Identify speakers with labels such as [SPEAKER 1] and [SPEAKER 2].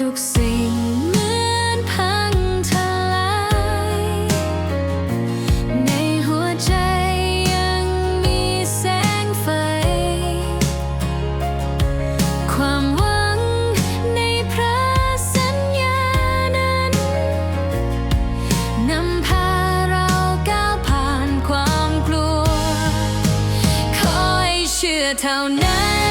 [SPEAKER 1] ทุกสิ่งเหมือนพังทลายในหัวใจยังมีแสงไฟ ความหวังในพระสัญญานั้นนำพาเราก้าวผ่านความกลัวขอให้เชื่อเท่านั้น